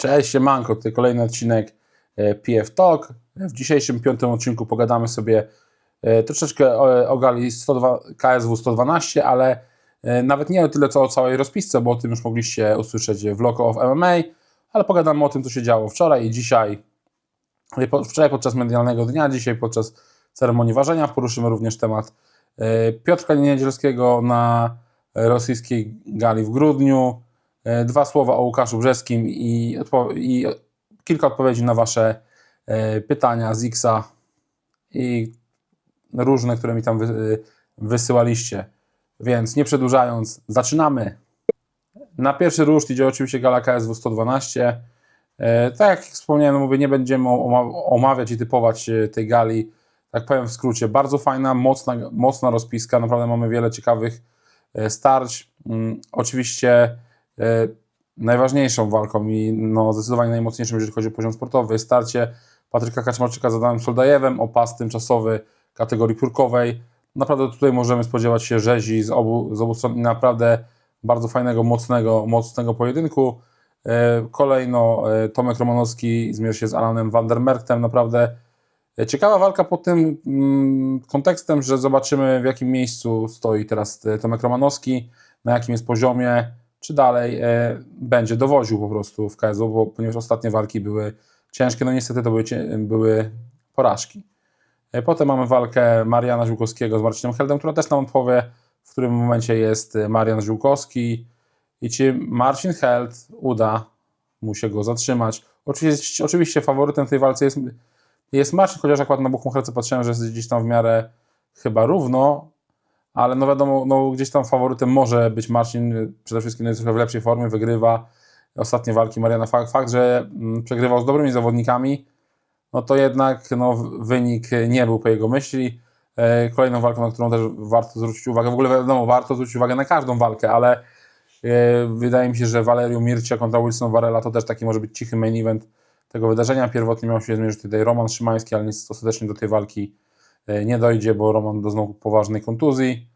Cześć, siemanko, tutaj kolejny odcinek e, PF Talk. W dzisiejszym piątym odcinku pogadamy sobie e, troszeczkę o, o gali 102, KSW 112, ale e, nawet nie tyle co o całej rozpisce, bo o tym już mogliście usłyszeć w Loco of MMA, ale pogadamy o tym, co się działo wczoraj i dzisiaj. Wczoraj podczas medialnego dnia, dzisiaj podczas ceremonii ważenia poruszymy również temat Piotrka Niedzielskiego na rosyjskiej gali w grudniu. E, Dwa słowa o Łukaszu Brzeskim i, i kilka odpowiedzi na Wasze e, pytania z Xa i różne, które mi tam wy, wysyłaliście. Więc nie przedłużając, zaczynamy. Na pierwszy ruszt idzie oczywiście gala KSW 112. E, Tak jak wspomniałem, mówię, nie będziemy oma- omawiać i typować tej gali. Tak powiem w skrócie, bardzo fajna, mocna, mocna rozpiska. Naprawdę mamy wiele ciekawych starć. Mm, Oczywiście najważniejszą walką i no, zdecydowanie najmocniejszą, jeżeli chodzi o poziom sportowy, starcie Patryka Kaczmarczyka z Adamem Soldajewem o pas tymczasowy kategorii piórkowej. Naprawdę tutaj możemy spodziewać się rzezi z obu, z obu stron i naprawdę bardzo fajnego, mocnego, mocnego pojedynku. E, Kolejno e, Tomek Romanowski zmierzy się z Alanem Vandermerktem. Naprawdę e, ciekawa walka pod tym mm, kontekstem, że zobaczymy w jakim miejscu stoi teraz e, Tomek Romanowski, na jakim jest poziomie, czy dalej e, będzie dowoził po prostu w KSW, bo, ponieważ ostatnie walki były ciężkie, no niestety to były, były porażki. E, Potem mamy walkę Mariana Ziółkowskiego z Marcinem Heldem, która też nam odpowie, w którym momencie jest e, Marian Ziółkowski i czy Marcin Held uda mu się go zatrzymać. Oczywiście, oczywiście faworytem tej walce jest, jest Marcin, chociaż akurat na Buchmucherce patrzyłem, że jest gdzieś tam w miarę chyba równo, ale no wiadomo, no gdzieś tam faworytem może być Marcin, przede wszystkim jest trochę w lepszej formie, wygrywa ostatnie walki Mariana. Fakt, fakt że mm, przegrywał z dobrymi zawodnikami, no to jednak no, wynik nie był po jego myśli. E, Kolejną walką, na którą też warto zwrócić uwagę, w ogóle wiadomo, warto zwrócić uwagę na każdą walkę, ale e, wydaje mi się, że Valerio Mircia kontra Wilson Varela to też taki może być cichy main event tego wydarzenia. Pierwotnie miał się zmierzyć tutaj Roman Szymański, ale nic ostatecznie do tej walki nie dojdzie, bo Roman doznał poważnej kontuzji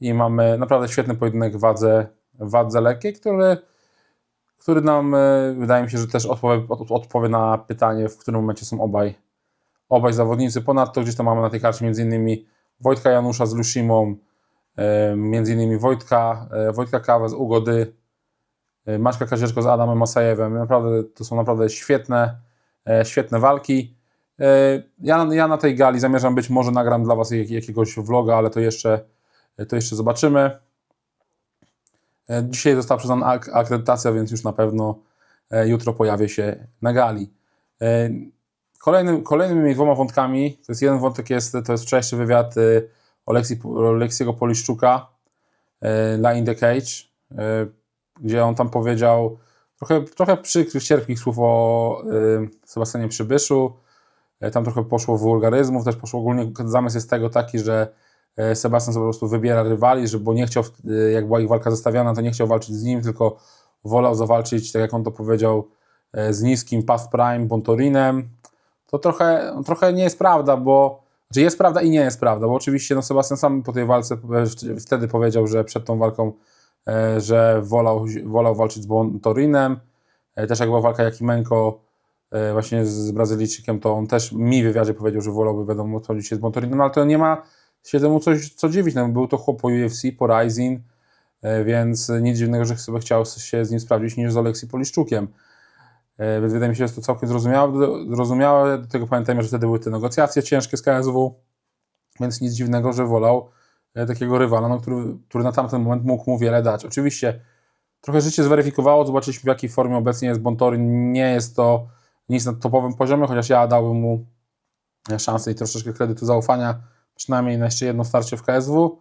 i mamy naprawdę świetny pojedynek wadze, wadze lekkiej, który, który nam, e, wydaje mi się, że też odpowie, od, odpowie na pytanie, w którym momencie są obaj, obaj zawodnicy. Ponadto gdzieś tam mamy na tej karcie między innymi Wojtka Janusza z Lushimą, e, między innymi Wojtka, e, Wojtka Kawę z Ugody, e, Maćka Kazieczko z Adamem Masajewem. Naprawdę, to są naprawdę świetne, e, świetne walki. E, Ja, ja na tej gali zamierzam być, może nagram dla Was jak, jakiegoś vloga, ale to jeszcze, to jeszcze zobaczymy. E, Dzisiaj została przyznana ak- akredytacja, więc już na pewno e, jutro pojawię się na gali. Kolejnym, kolejnymi dwoma wątkami, to jest jeden wątek, jest, to jest wczorajszy wywiad Oleksiego Poliszczuka dla In The Cage, gdzie on tam powiedział trochę, trochę przykrych, cierpkich słów o Sebastianie Przybyszu. E, Tam trochę poszło wulgaryzmów, też poszło ogólnie, zamysł jest tego taki, że e, Sebastian po prostu wybiera rywali, że, bo nie chciał, e, jak była ich walka zestawiana, to nie chciał walczyć z nim, tylko wolał zawalczyć, tak jak on to powiedział, z niskim past prime Bontorinem. To trochę, trochę nie jest prawda, bo że jest prawda i nie jest prawda, bo oczywiście no Sebastian sam po tej walce wtedy powiedział, że przed tą walką, że wolał, wolał walczyć z Bontorinem. Też jak była walka Jakimenko właśnie z Brazylijczykiem, to on też mi w wywiadzie powiedział, że wolałby wiadomo odchodzić się z Bontorinem, no ale to nie ma się temu coś co dziwić. No, był to chłop po UFC, po Rising, e, więc nic dziwnego, że sobie chciał się z nim sprawdzić niż z Oleksii Poliszczukiem. E, Więc wydaje mi się, że to całkiem zrozumiałe. Zrozumiałe. Do tego pamiętajmy, że wtedy były te negocjacje ciężkie z KSW, więc nic dziwnego, że wolał e, takiego rywala, no, który, który na tamten moment mógł mu wiele dać. Oczywiście trochę życie zweryfikowało, zobaczyliśmy w jakiej formie obecnie jest Bontorin. Nie jest to nic na topowym poziomie, chociaż ja dałbym mu szansę i troszeczkę kredytu zaufania, przynajmniej na jeszcze jedno starcie w KSW.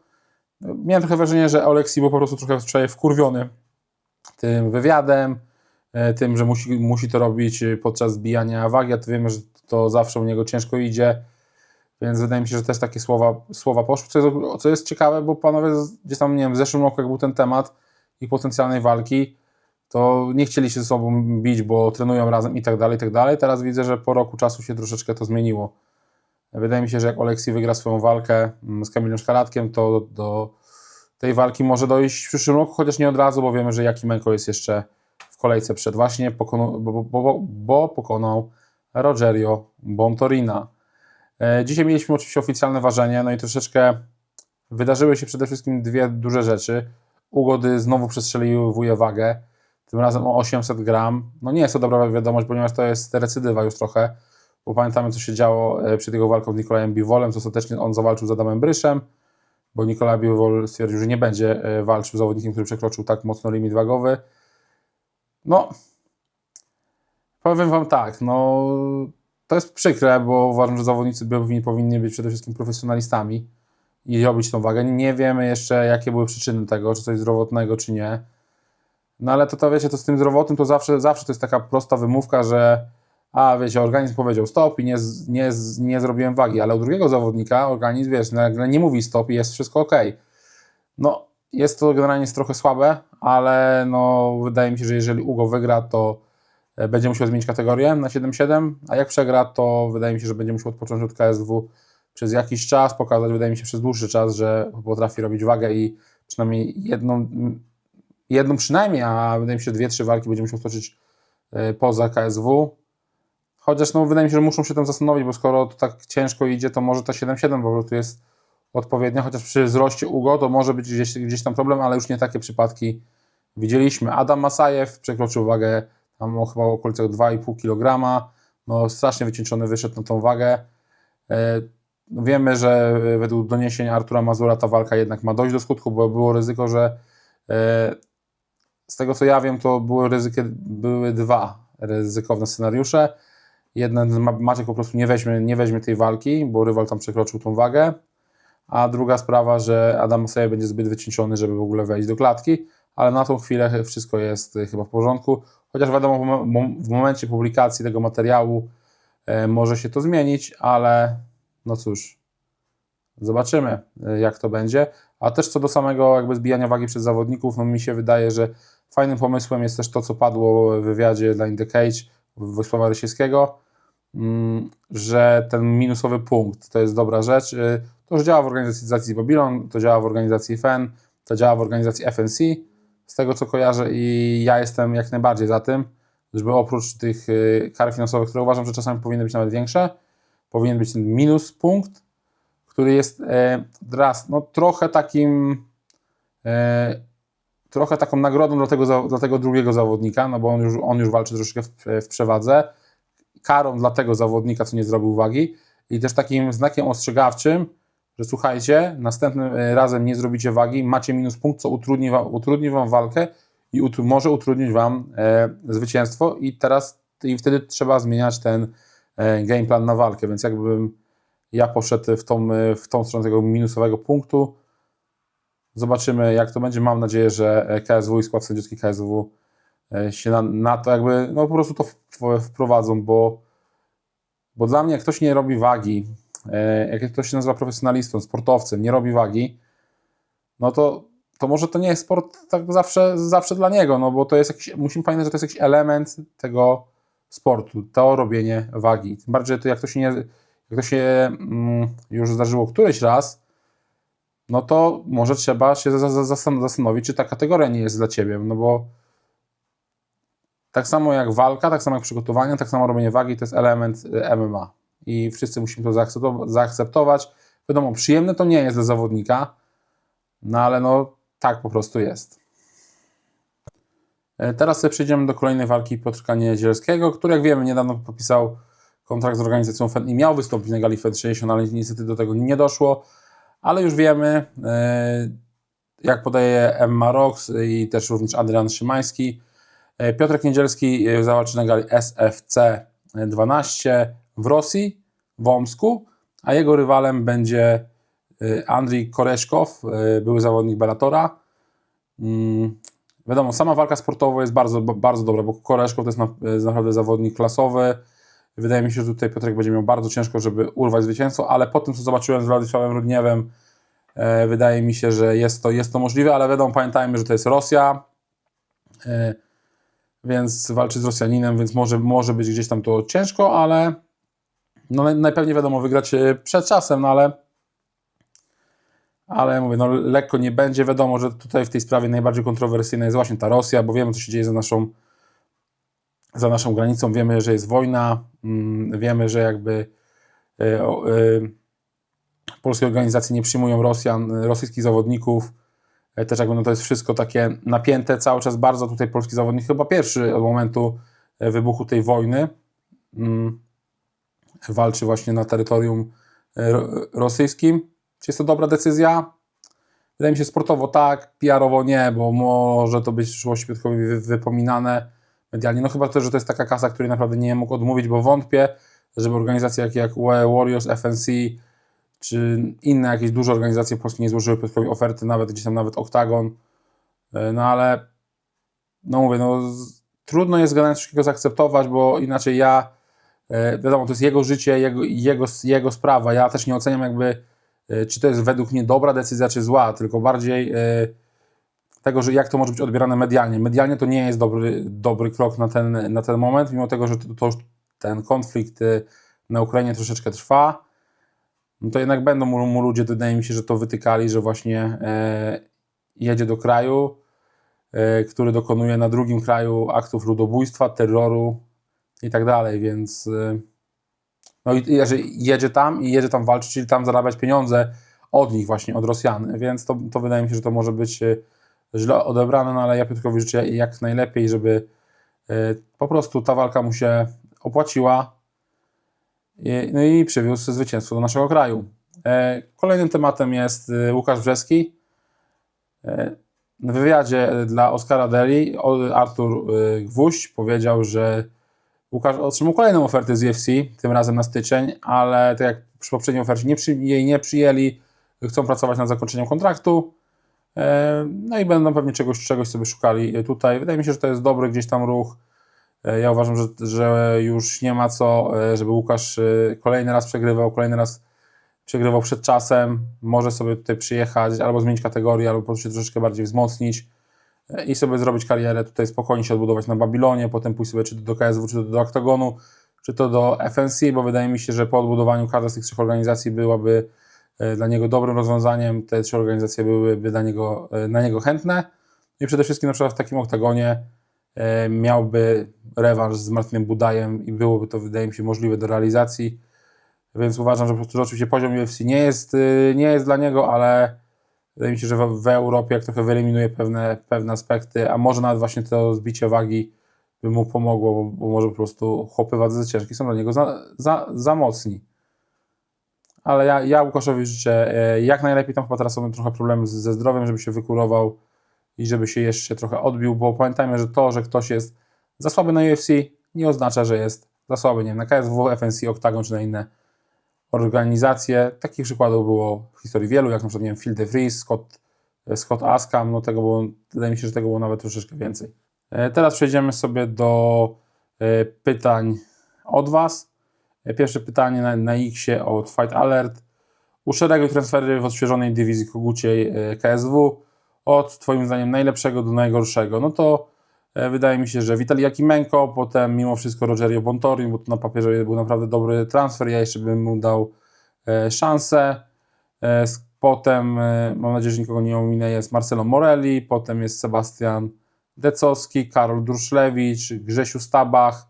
Miałem trochę wrażenie, że Oleksii był po prostu trochę wczoraj wkurwiony tym wywiadem, e, tym, że musi, musi to robić e, podczas zbijania wagi, a to wiemy, że to zawsze u niego ciężko idzie, więc wydaje mi się, że też takie słowa, słowa poszły, co jest, co jest ciekawe, bo panowie gdzieś tam, nie wiem, w zeszłym roku, jak był ten temat ich potencjalnej walki, to nie chcieli się ze sobą bić, bo trenują razem i tak dalej, i tak dalej. Teraz widzę, że po roku czasu się troszeczkę to zmieniło. Wydaje mi się, że jak Oleksii wygra swoją walkę mm, z Kamilem Szkalatkiem, to do tej walki może dojść w przyszłym roku, chociaż nie od razu, bo wiemy, że Jakimenko jest jeszcze w kolejce przed właśnie, pokonał, bo, bo, bo, bo pokonał Rogerio Bontorina. E, Dzisiaj mieliśmy oczywiście oficjalne ważenie, no i troszeczkę wydarzyły się przede wszystkim dwie duże rzeczy. Ugody znowu przestrzeliły wagę, tym razem o 800 gram. No nie jest to dobra wiadomość, ponieważ to jest recydywa już trochę, bo pamiętamy co się działo e, przed jego walką z Nikolajem Biwolem, co ostatecznie on zawalczył z Adamem Bryszem, bo Nikolaj Biwol stwierdził, że nie będzie e, walczył z zawodnikiem, który przekroczył tak mocno limit wagowy. No, powiem Wam tak, no to jest przykre, bo uważam, że zawodnicy powinni, powinni być przede wszystkim profesjonalistami i robić tą wagę. Nie wiemy jeszcze, jakie były przyczyny tego, czy coś zdrowotnego, czy nie. No ale to, to wiecie, to z tym zdrowotnym to zawsze, zawsze to jest taka prosta wymówka, że a wiecie, organizm powiedział stop i nie, nie, nie zrobiłem wagi, ale u drugiego zawodnika organizm, wiesz, nagle nie mówi stop i jest wszystko ok. No, jest to generalnie trochę słabe, ale no, wydaje mi się, że jeżeli Ugo wygra, to e, będzie musiał zmienić kategorię na 7-7, a jak przegra, to wydaje mi się, że będzie musiał odpocząć od KSW przez jakiś czas, pokazać, wydaje mi się, przez dłuższy czas, że potrafi robić wagę i przynajmniej jedną, jedną przynajmniej, a wydaje mi się, że dwie, trzy walki będzie musiał stoczyć e, poza KSW. Chociaż no, wydaje mi się, że muszą się tam zastanowić, bo skoro to tak ciężko idzie, to może ta 7-7 po prostu jest odpowiednia, chociaż przy wzroście Ugo to może być gdzieś, gdzieś tam problem, ale już nie takie przypadki widzieliśmy. Adam Masajew przekroczył wagę tam o chyba w okolicach 2,5 kg, no strasznie wycieńczony wyszedł na tą wagę. E, Wiemy, że według doniesień Artura Mazura ta walka jednak ma dojść do skutku, bo było ryzyko, że e, z tego co ja wiem, to były, ryzyky, były dwa ryzykowne scenariusze. Jeden, Ma- Maciek po prostu nie weźmie, nie weźmie tej walki, bo rywal tam przekroczył tą wagę. A druga sprawa, że Adam Masajew będzie zbyt wycieńczony, żeby w ogóle wejść do klatki, ale na tą chwilę wszystko jest chyba w porządku. Chociaż wiadomo, w momencie publikacji tego materiału e, może się to zmienić, ale no cóż, zobaczymy e, jak to będzie. A też co do samego jakby zbijania wagi przez zawodników, no mi się wydaje, że fajnym pomysłem jest też to, co padło w wywiadzie dla In The Cage Wysława Rysiewskiego, mm, że ten minusowy punkt to jest dobra rzecz. Y, To już działa w organizacji Babylon, to działa w organizacji FEN, to działa w organizacji FNC, z tego co kojarzę i ja jestem jak najbardziej za tym, żeby oprócz tych y, kar finansowych, które uważam, że czasami powinny być nawet większe, powinien być ten minus punkt, który jest e, raz, no trochę takim e, trochę taką nagrodą dla tego, dla tego drugiego zawodnika, no bo on już, on już walczy troszeczkę w, w przewadze, karą dla tego zawodnika, co nie zrobił wagi. I też takim znakiem ostrzegawczym, że słuchajcie, następnym e, razem nie zrobicie wagi, macie minus punkt, co utrudni wam, utrudni wam walkę i może utrudnić wam e, zwycięstwo. I teraz i wtedy trzeba zmieniać ten e, game plan na walkę, więc jakbym ja poszedł w tą, e, w tą stronę tego minusowego punktu, Zobaczymy, jak to będzie. Mam nadzieję, że KSW i skład sędziowski KSW e, się na, na to jakby, no po prostu to wprowadzą, bo, bo dla mnie, jak ktoś nie robi wagi, e, jak ktoś się nazywa profesjonalistą, sportowcem, nie robi wagi, no to, to może to nie jest sport tak zawsze, zawsze dla niego, no bo to jest jakiś, musimy pamiętać, że to jest jakiś element tego sportu, to robienie wagi. Tym bardziej, to jak to się, nie, jak to się mm, już zdarzyło któryś raz, no to może trzeba się za- za- zastan- zastanowić, czy ta kategoria nie jest dla ciebie, no bo tak samo jak walka, tak samo jak przygotowanie, tak samo robienie wagi to jest element y, MMA i wszyscy musimy to zaakceptować- zaakceptować. Wiadomo, przyjemne to nie jest dla zawodnika, no ale no tak po prostu jest. E, Teraz sobie przejdziemy do kolejnej walki Piotrka Niedzielskiego, który jak wiemy niedawno podpisał kontrakt z organizacją FEN i miał wystąpić na gali FEN 60, ale niestety do tego nie doszło ale już wiemy, e, jak podaje Emma Rox i też również Adrian Szymański, e, Piotrek Niedzielski e, zawalczy na gali SFC 12 w Rosji, w Omsku, a jego rywalem będzie Andrii Koreszkow, były zawodnik Bellatora. Mm, Wiadomo, sama walka sportowa jest bardzo, bardzo dobra, bo Koreszkow to jest naprawdę zawodnik klasowy. Wydaje mi się, że tutaj Piotrek będzie miał bardzo ciężko, żeby urwać zwycięstwo, ale po tym, co zobaczyłem z Władysławem Rudniewem, e, wydaje mi się, że jest to, jest to możliwe, ale wiadomo, pamiętajmy, że to jest Rosja, e, więc walczy z Rosjaninem, więc może, może być gdzieś tam to ciężko, ale no, naj- najpewniej wiadomo, wygrać e, przed czasem, no ale ale mówię, no lekko nie będzie. Wiadomo, że tutaj w tej sprawie najbardziej kontrowersyjna jest właśnie ta Rosja, bo wiemy, co się dzieje za naszą za naszą granicą. Wiemy, że jest wojna, mm, wiemy, że jakby e, e, polskie organizacje nie przyjmują Rosjan, rosyjskich zawodników. E, Też jakby no to jest wszystko takie napięte cały czas bardzo. Tutaj polski zawodnik chyba pierwszy od momentu wybuchu tej wojny mm, walczy właśnie na terytorium ro- rosyjskim. Czy jest to dobra decyzja? Wydaje mi się sportowo tak, PR-owo nie, bo może to być w przyszłości wypominane medialnie. No chyba też, że to jest taka kasa, której naprawdę nie mógł odmówić, bo wątpię, żeby organizacje jak, jak Warriors, FNC czy inne jakieś duże organizacje polskie nie złożyły Piotrkowi oferty, nawet gdzieś tam nawet Oktagon. E, No ale no mówię, no trudno jest generalnie wszystkiego zaakceptować, bo inaczej ja, e, wiadomo, to jest jego życie, jego, jego, jego sprawa. Ja też nie oceniam jakby, e, czy to jest według mnie dobra decyzja, czy zła, tylko bardziej tego, że jak to może być odbierane medialnie. Medialnie to nie jest dobry, dobry krok na ten, na ten moment, mimo tego, że to, ten konflikt e, na Ukrainie troszeczkę trwa, no to jednak będą mu, mu ludzie, wydaje mi się, że to wytykali, że właśnie e, jedzie do kraju, e, który dokonuje na drugim kraju aktów ludobójstwa, terroru i tak dalej, więc e, no i i jedzie tam i jedzie tam walczyć, czyli tam zarabiać pieniądze od nich właśnie, od Rosjan, więc to, to wydaje mi się, że to może być e, źle odebrane, no ale ja Piotrkowi życzę jak najlepiej, żeby e, po prostu ta walka mu się opłaciła, i- No i przywiózł zwycięstwo do naszego kraju. E, Kolejnym tematem jest e, Łukasz Brzeski. E, W wywiadzie dla Oskara Deli Artur e, Gwóźdź powiedział, że Łukasz otrzymał kolejną ofertę z UFC, tym razem na styczeń, ale tak jak przy poprzedniej ofercie nie przy, jej nie przyjęli, chcą pracować nad zakończeniem kontraktu. E, No i będą pewnie czegoś, czegoś sobie szukali tutaj. Wydaje mi się, że to jest dobry gdzieś tam ruch. E, Ja uważam, że, że już nie ma co, e, żeby Łukasz e, kolejny raz przegrywał, kolejny raz przegrywał przed czasem. Może sobie tutaj przyjechać, albo zmienić kategorię, albo po prostu się troszeczkę bardziej wzmocnić e, i sobie zrobić karierę tutaj spokojnie się odbudować na Babilonie, potem pójść sobie czy do KSW, czy do Octagonu, czy to do FNC, bo wydaje mi się, że po odbudowaniu każda z tych trzech organizacji byłaby e, dla niego dobrym rozwiązaniem. Te trzy organizacje byłyby dla niego, e, na niego chętne. I przede wszystkim na przykład w takim oktagonie e, miałby rewanż z Martinem Budajem i byłoby to, wydaje mi się, możliwe do realizacji. Więc uważam, że po prostu oczywiście poziom UFC nie jest, nie jest dla niego, ale wydaje mi się, że w, w Europie jak trochę wyeliminuje pewne, pewne aspekty, a może nawet właśnie to zbicie wagi by mu pomogło, bo, bo może po prostu chłopy wadze ciężkie są dla niego za, za, za mocni. Ale ja, ja Łukaszowi życzę e, jak najlepiej, tam chyba teraz trochę problemy ze zdrowiem, żeby się wykurował i żeby się jeszcze trochę odbił, bo pamiętajmy, że to, że ktoś jest za słaby na UFC nie oznacza, że jest za słaby, nie wiem, na KSW, FNC, Octagon czy na inne organizacje. Takich przykładów było w historii wielu, jak na przykład, nie wiem, Phil DeVries, Scott, Scott Askam, no tego było, wydaje mi się, że tego było nawet troszeczkę więcej. E, Teraz przejdziemy sobie do e, pytań od Was. Pierwsze pytanie na, na X-ie od Fight Alert. Uszereguj transfery w odświeżonej dywizji koguciej e, KSW od Twoim zdaniem najlepszego do najgorszego. No to e, wydaje mi się, że Witali Jakimenko, potem mimo wszystko Rogerio Bontorin, bo to na papierze był naprawdę dobry transfer, ja jeszcze bym mu dał e, szansę. Potem, mam nadzieję, że nikogo nie ominę, jest Marcelo Morelli, potem jest Sebastian Decowski, Karol Druszlewicz, Grzesiu Stabach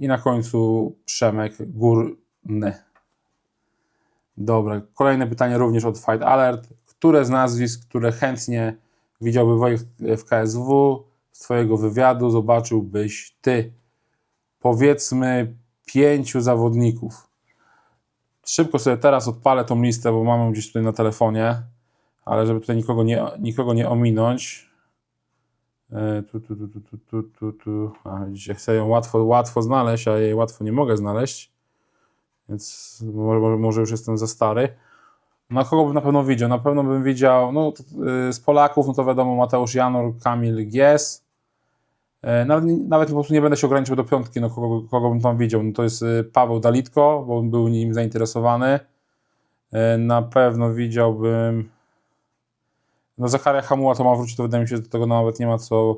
i na końcu Przemek Górny. Dobra, kolejne pytanie również od Fight Alert. Które z nazwisk, które chętnie widziałby Wojtek w KSW z Twojego wywiadu zobaczyłbyś Ty? Powiedzmy pięciu zawodników. Szybko sobie teraz odpalę tą listę, bo mamy ją gdzieś tutaj na telefonie, ale żeby tutaj nikogo nie, nikogo nie ominąć. E, Tu, tu, tu, tu, tu, tu, tu. A, widzicie, chcę ją łatwo, łatwo znaleźć, a jej łatwo nie mogę znaleźć. Więc może, może- już jestem za stary. Na kogo bym na pewno widział? Na pewno bym widział, no y, z Polaków, no to wiadomo Mateusz Janor, Kamil Gies. E, Nawet, nawet po prostu nie będę się ograniczał do piątki, no kogo, kogo bym tam widział. No to jest y, Paweł Dalitko, bo był nim zainteresowany. E, Na pewno widziałbym. No Zacharia Hamuła to ma wrócić, to wydaje mi się, że do tego nawet nie ma co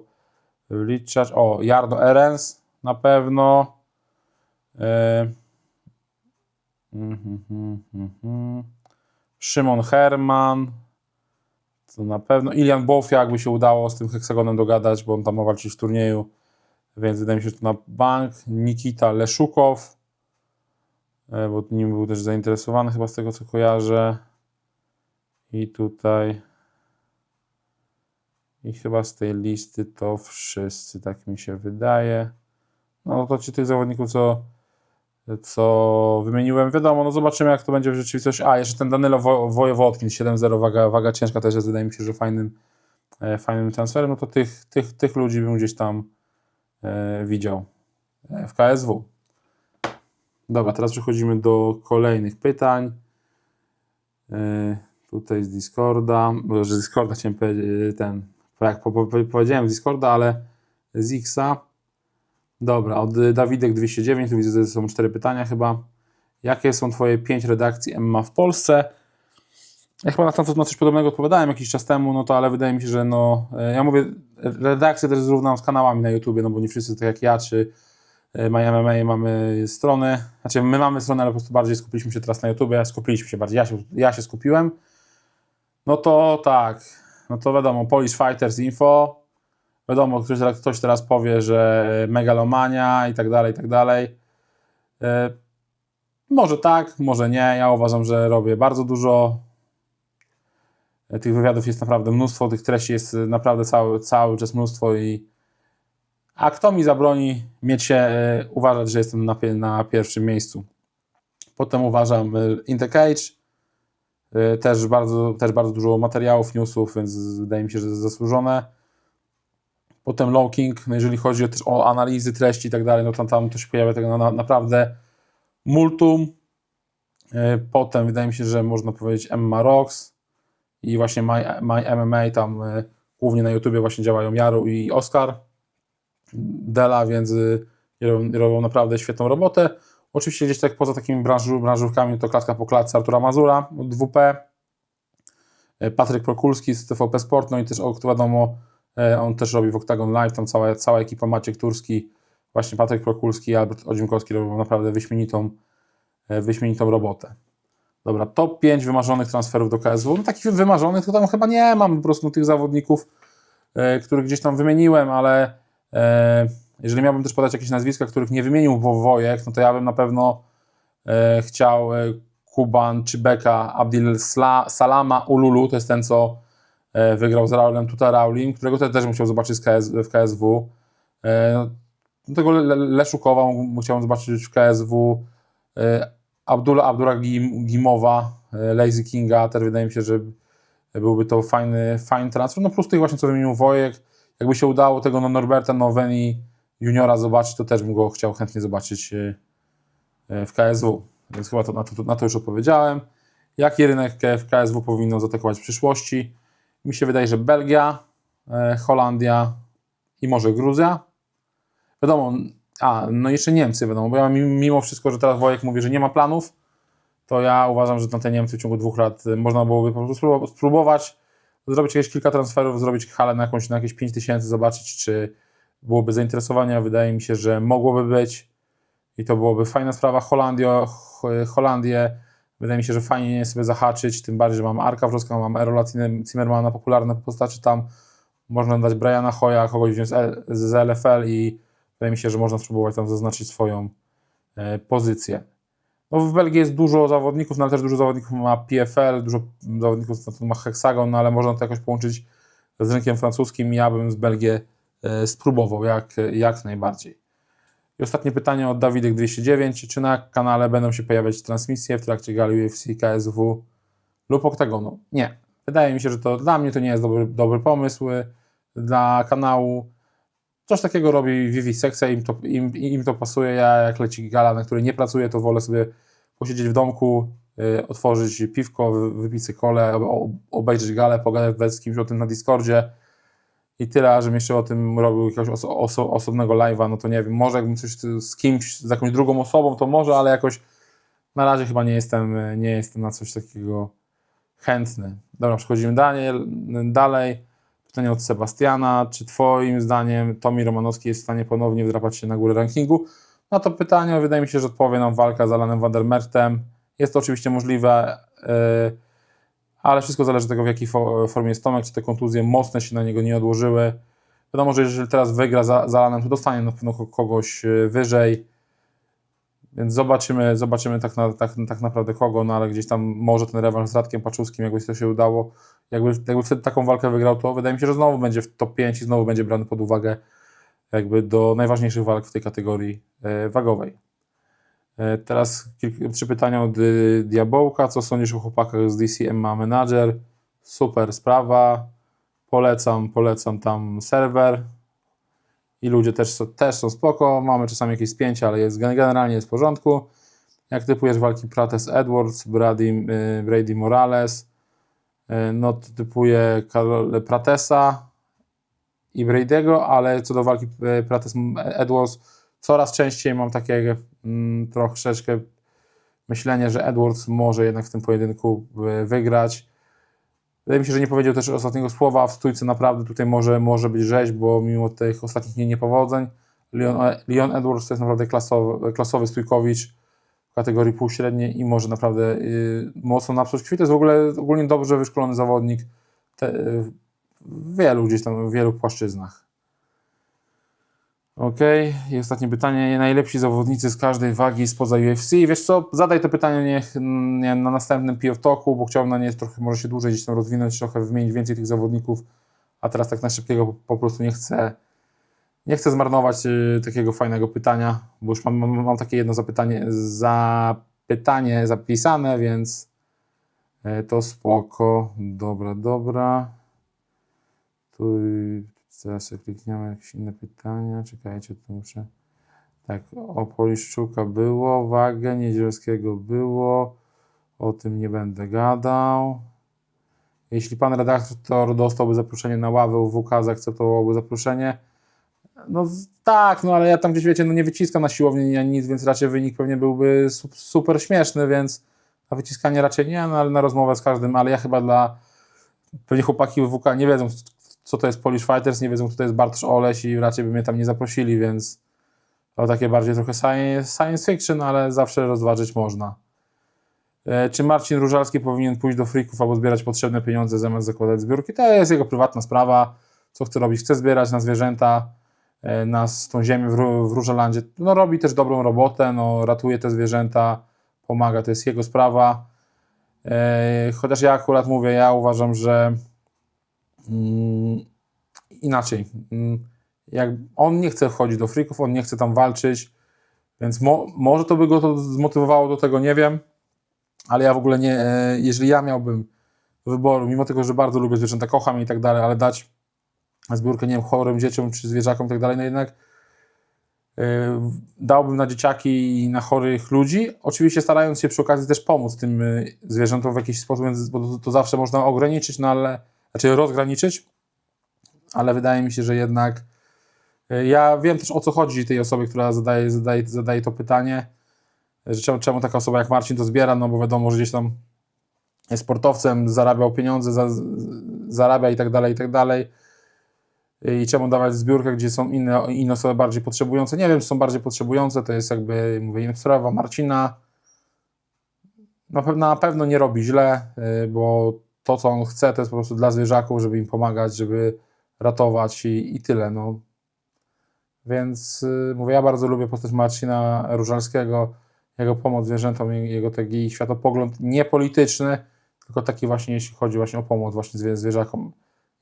wliczać. O, Jarno Erens na pewno. Mhm. Szymon Herman. To na pewno. Ilian Bofia, jakby się udało z tym heksagonem dogadać, bo on tam ma walczyć w turnieju więc wydaje mi się, że to na bank. Nikita Leszukow, e, bo nim był też zainteresowany chyba z tego co kojarzę. I tutaj i chyba z tej listy to wszyscy, tak mi się wydaje. No to ci tych zawodników, co, co wymieniłem, wiadomo, no zobaczymy jak to będzie w rzeczywistości. A, jeszcze ten Danilo Wo- Wojewodkin, 7-0, waga, waga ciężka też jest, wydaje mi się, że fajnym, e, fajnym transferem. No to tych, tych, tych ludzi bym gdzieś tam e, widział e, w KSW. Dobra, teraz przechodzimy do kolejnych pytań. E, tutaj z Discorda, bo że z Discorda chciałem powiedzieć, ten, jak po, po, powiedziałem z Discorda, ale z Xa. Dobra, od Dawidek 209, tu widzę, że są cztery pytania chyba. Jakie są Twoje pięć redakcji MMA w Polsce? Ja chyba na, to, na coś podobnego odpowiadałem jakiś czas temu, no to ale wydaje mi się, że no, e, ja mówię, redakcję też zrównam z kanałami na YouTubie, no bo nie wszyscy tak jak ja, czy e, My mamy strony, znaczy my mamy stronę, ale po prostu bardziej skupiliśmy się teraz na YouTubie, skupiliśmy się bardziej, ja się, ja się skupiłem. No to tak, no to wiadomo, Polish Fighters Info, wiadomo, ktoś, ktoś teraz powie, że megalomania i tak dalej, i tak dalej. E, Może tak, może nie. Ja uważam, że robię bardzo dużo. E, Tych wywiadów jest naprawdę mnóstwo, tych treści jest naprawdę cały, cały czas mnóstwo i a kto mi zabroni mieć się, e, uważać, że jestem na, na pierwszym miejscu. Potem uważam e, In The Cage, e, też bardzo, też bardzo dużo materiałów, newsów, więc wydaje mi się, że zasłużone. Potem Low King, no jeżeli chodzi też o analizy treści i tak dalej, no tam, tam to się pojawia tego na, naprawdę multum. E, Potem wydaje mi się, że można powiedzieć MMA Rocks i właśnie My, My MMA, tam e, głównie na YouTubie właśnie działają Jaru i Oskar Dela, więc y, robią, robią naprawdę świetną robotę. Oczywiście gdzieś tak poza takimi branżu, branżówkami to klatka po klatce Artura Mazura od WP, e, Patryk Prokulski z TVP Sport, no i też kto wiadomo, e, on też robi w Octagon Live, tam cała, cała ekipa Maciek Turski, właśnie Patryk Prokulski i Albert Odziemkowski robią naprawdę wyśmienitą, e, wyśmienitą robotę. Dobra, top 5 wymarzonych transferów do KSW. No takich wymarzonych to tam chyba nie mam, po prostu tych zawodników, których gdzieś tam wymieniłem, ale jeżeli miałbym też podać jakieś nazwiska, których nie wymienił Wo- Wojek, no to ja bym na pewno e, chciał e, Kuban czy Beka Abdil Sla, Salama Ululu, to jest ten, co e, wygrał z Raulem Tuta Raulim, którego też, też bym chciał zobaczyć KS, w KSW. E, no, tego Le- Le- Leszukowa m- chciałem zobaczyć w KSW. E, Abdullah Abdullah Gim, Gimowa, e, Lazy Kinga, też wydaje mi się, że byłby to fajny, fajny transfer. No plus tych właśnie, co wymienił Wojek. Jakby się udało tego no Norberta Noweni juniora zobaczyć, to też bym go chciał chętnie zobaczyć e, e, w KSW. Więc chyba to, na, to, na to już odpowiedziałem. Jaki rynek w KSW powinno zaatakować w przyszłości? Mi się wydaje, że Belgia, e, Holandia i może Gruzja. Wiadomo, a no jeszcze Niemcy wiadomo, bo ja mi- mimo wszystko, że teraz Wojek mówi, że nie ma planów, to ja uważam, że na te Niemcy w ciągu dwóch lat można byłoby po prostu sprób- spróbować zrobić jakieś kilka transferów, zrobić halę na, jakąś, na jakieś 5 tysięcy, zobaczyć, czy byłoby zainteresowanie. Wydaje mi się, że mogłoby być i to byłoby fajna sprawa. Holandio, Ho- Holandię, wydaje mi się, że fajnie sobie zahaczyć, tym bardziej, że mam Arka Wroska, mam Erola Zimmer- Zimmermana, popularne postacie tam. Można dać Briana Hoya, kogoś wziąć z LFL i wydaje mi się, że można spróbować tam zaznaczyć swoją e, pozycję. No w Belgii jest dużo zawodników, no ale też dużo zawodników ma PFL, dużo zawodników ma Hexagon, no ale można to jakoś połączyć z rynkiem francuskim. Ja bym z Belgię e, spróbował jak, jak najbardziej. I ostatnie pytanie od Dawidek 209. Czy na kanale będą się pojawiać transmisje w trakcie gali UFC, KSW lub Octagonu? Nie. Wydaje mi się, że to dla mnie to nie jest dobry, dobry pomysł dla kanału. Coś takiego robi Vivi Sexa, im to, im, im to pasuje. Ja jak leci gala, na której nie pracuję, to wolę sobie posiedzieć w domku, y, otworzyć piwko, wy- wypić o- obejrzeć galę, pogadać z kimś o tym na Discordzie i tyle, a żebym jeszcze o tym robił jakiegoś oso, oso, osobnego live'a, no to nie wiem, może jakbym coś z kimś, z jakąś drugą osobą, to może, ale jakoś na razie chyba nie jestem, nie jestem na coś takiego chętny. Dobra, przechodzimy Daniel, dalej. Pytanie od Sebastiana. Czy Twoim zdaniem Tomi Romanowski jest w stanie ponownie wdrapać się na górę rankingu? Na to pytanie wydaje mi się, że odpowie nam walka z Alanem Vandermertem. Jest to oczywiście możliwe, yy, ale wszystko zależy od tego, w jakiej fo- formie jest Tomek, czy te kontuzje mocne się na niego nie odłożyły. Wiadomo, że jeżeli teraz wygra za, za to dostanie na pewno ko- kogoś e, wyżej. Więc zobaczymy, zobaczymy tak, na, tak, tak naprawdę kogo, no ale gdzieś tam może ten rewanż z Radkiem Paczuskim, jakby to się udało, jakby, jakby wtedy taką walkę wygrał, to wydaje mi się, że znowu będzie w top 5 i znowu będzie brany pod uwagę jakby do najważniejszych walk w tej kategorii e, wagowej. E, Teraz trzy pytania od y, Diabołka. Co sądzisz o chłopakach z DCMA Manager? Super sprawa. Polecam, polecam tam serwer. I ludzie też, też są spoko. Mamy czasami jakieś spięcia, ale jest, generalnie jest w porządku. Jak typujesz walki Prates Edwards, Brady, y, Brady Morales, y, no typuję Karol Pratesa i Brady'ego, ale co do walki Prates Edwards, coraz częściej mam takie mm, troszeczkę myślenie, że Edwards może jednak w tym pojedynku y, wygrać. Wydaje mi się, że nie powiedział też ostatniego słowa. W stójce naprawdę tutaj może, może być rzeź, bo mimo tych ostatnich nie- niepowodzeń, Leon, Leon Edwards to jest naprawdę klasowy, klasowy stójkowicz w kategorii półśredniej i może naprawdę y, mocno napsuć kwit. To jest w ogóle ogólnie dobrze wyszkolony zawodnik te, w wielu gdzieś tam, w wielu płaszczyznach. Okej, i ostatnie pytanie. Najlepsi zawodnicy z każdej wagi spoza UFC. Wiesz co, zadaj to pytanie niech nie, na następnym PF Talku, bo chciałbym na nie trochę może się dłużej gdzieś tam rozwinąć, trochę wymienić więcej tych zawodników, a teraz tak na szybkiego po, po prostu nie chcę nie chcę zmarnować y, takiego fajnego pytania, bo już mam, mam, mam takie jedno zapytanie, zapytanie zapisane, więc y, to spoko. Dobra, dobra. Tu zaraz klikniemy jakieś inne pytania. Czekajcie, tu muszę. Tak, o Poliszczuka było, wagę Niedzielskiego było. O tym nie będę gadał. Jeśli pan redaktor dostałby zaproszenie na ławę UWK, zaakceptowałby zaproszenie. No tak, no ale ja tam gdzieś wiecie, no nie wyciskam na siłowni ani nic, więc raczej wynik pewnie byłby su- super śmieszny, więc na wyciskanie raczej nie, no ale na rozmowę z każdym, ale ja chyba dla pewnie chłopaki WK nie wiedzą, co to jest Polish Fighters, nie wiedzą, kto to jest Bartosz Oleś i raczej by mnie tam nie zaprosili, więc to takie bardziej trochę science, fiction, ale zawsze rozważyć można. E, Czy Marcin Różalski powinien pójść do frików albo zbierać potrzebne pieniądze zamiast zakładać zbiórki? To jest jego prywatna sprawa. Co chce robić? Chce zbierać na zwierzęta, e, na tą ziemię w, w Różalandzie. No robi też dobrą robotę, no, ratuje te zwierzęta, pomaga, to jest jego sprawa. E, Chociaż ja akurat mówię, ja uważam, że inaczej. Mm, Jak on nie chce wchodzić do frików, on nie chce tam walczyć, więc mo, może to by go to zmotywowało do tego, nie wiem, ale ja w ogóle nie, e, jeżeli ja miałbym wyboru, mimo tego, że bardzo lubię zwierzęta, kocham je i tak dalej, ale dać zbiórkę, nie wiem, chorym dzieciom czy zwierzakom i tak dalej, no jednak e, dałbym na dzieciaki i na chorych ludzi, oczywiście starając się przy okazji też pomóc tym e, zwierzętom w jakiś sposób, więc- bo to, to zawsze można ograniczyć, no ale, znaczy rozgraniczyć, ale wydaje mi się, że jednak e, ja wiem też o co chodzi tej osobie, która zadaje, zadaje, zadaje to pytanie, że czemu, czemu taka osoba jak Marcin to zbiera, no bo wiadomo, że gdzieś tam jest sportowcem, zarabiał pieniądze, za, zarabia i tak dalej, i tak dalej. I czemu dawać zbiórkę, gdzie są inne, inne osoby bardziej potrzebujące? Nie wiem, czy są bardziej potrzebujące, to jest jakby, mówię, inna sprawa. Marcina na pewno, nie robi źle, y, bo to, co on chce, to jest po prostu dla zwierzaków, żeby im pomagać, żeby ratować i, i tyle. No. Więc y, mówię, ja bardzo lubię postać Marcina Różalskiego, jego pomoc zwierzętom, jego taki światopogląd niepolityczny, tylko taki właśnie, jeśli chodzi właśnie o pomoc właśnie zwie- zwierzakom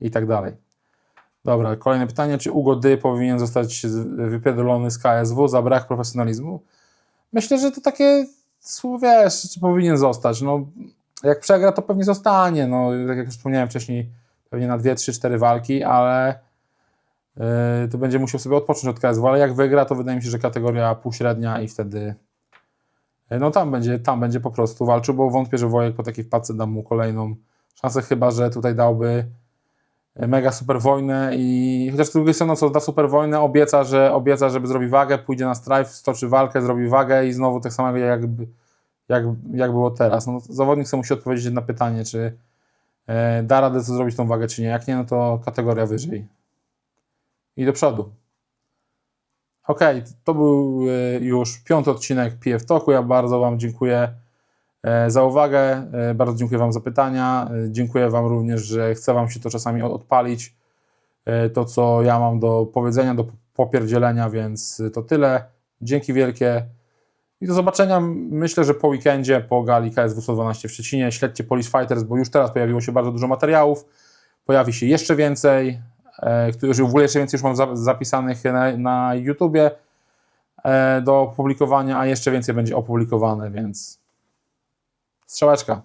i tak dalej. Dobra, kolejne pytanie. Czy Ugody powinien zostać wypierdolony z KSW za brak profesjonalizmu? Myślę, że to takie, wiesz, czy powinien zostać. No, jak przegra, to pewnie zostanie. No, tak jak już wspomniałem wcześniej, pewnie na 2, 3, 4 walki, ale yy, to będzie musiał sobie odpocząć od KSW, ale jak wygra, to wydaje mi się, że kategoria półśrednia i wtedy yy, no tam będzie, tam będzie po prostu walczył, bo wątpię, że Wojek po takiej wpadce da mu kolejną szansę, chyba, że tutaj dałby mega super wojnę i chociaż z drugiej strony co da super wojnę, obieca, że obieca, żeby zrobi wagę, pójdzie na strajf, stoczy walkę, zrobi wagę i znowu tak samo jak, jak, jak było teraz. No, zawodnik sobie musi odpowiedzieć na pytanie, czy e, da radę co zrobić tą wagę, czy nie. Jak nie, no to kategoria wyżej. I do przodu. Okej, to był e, już piąty odcinek PF Talku. Ja bardzo Wam dziękuję e, za uwagę. E, Bardzo dziękuję Wam za pytania. Dziękuję Wam również, że chce Wam się to czasami od- odpalić to, co ja mam do powiedzenia, do popierdzielenia, więc to tyle. Dzięki wielkie i do zobaczenia, myślę, że po weekendzie, po gali KSW 112 w Szczecinie. Śledźcie Polish Fighters, bo już teraz pojawiło się bardzo dużo materiałów. Pojawi się jeszcze więcej, e, w ogóle jeszcze więcej już mam za- zapisanych na, na YouTubie e, do opublikowania, a jeszcze więcej będzie opublikowane, więc strzałeczka.